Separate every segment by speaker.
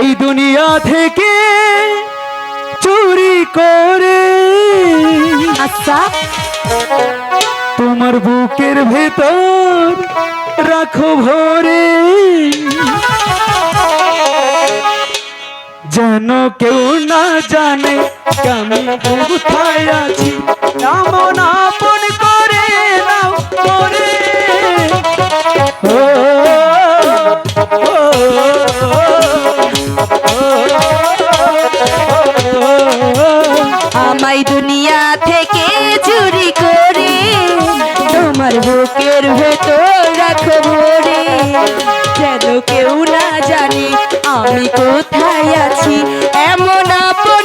Speaker 1: এই দুনিয়া থেকে চুরি করে
Speaker 2: আচ্ছা।
Speaker 1: তোমার বুকের ভেতর রাখো ভরে। যেন কেউ না জানে আমি কোথায় আছি এমন আপন করে নাও
Speaker 2: আমায় দুনিয়া থেকে চুরি করে তোমার বুকের ভেতর রাখো ভরে যেন কেউ না জানে আমি কোথায় আছি? এমন আপন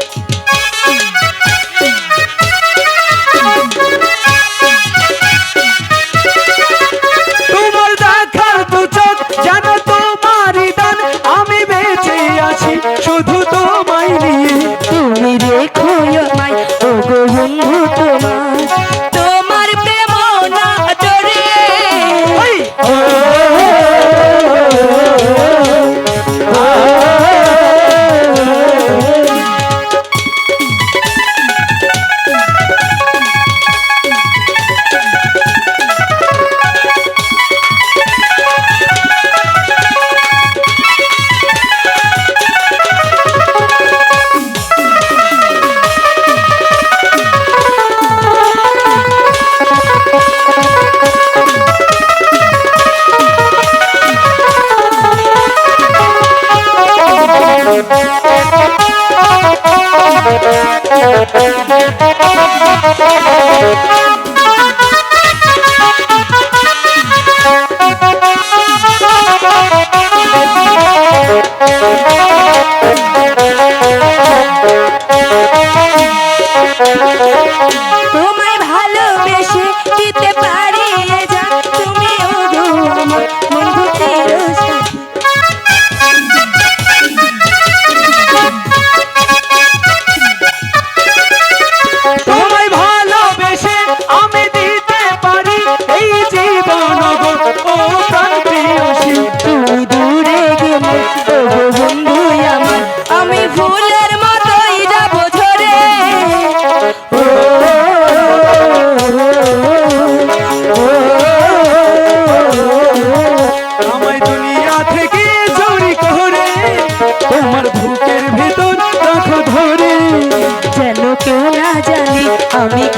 Speaker 2: তোমার তোমায়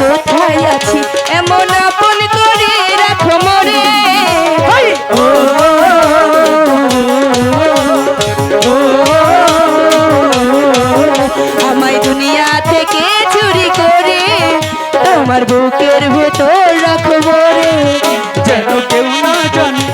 Speaker 2: কোথায় আছি?
Speaker 1: এমন আপন
Speaker 2: করে রাখো মরে
Speaker 1: আমায় দুনিয়া থেকে চুরি করে তোমার বুকের ভেতর রাখো মরে
Speaker 2: যেন কেউ না জানে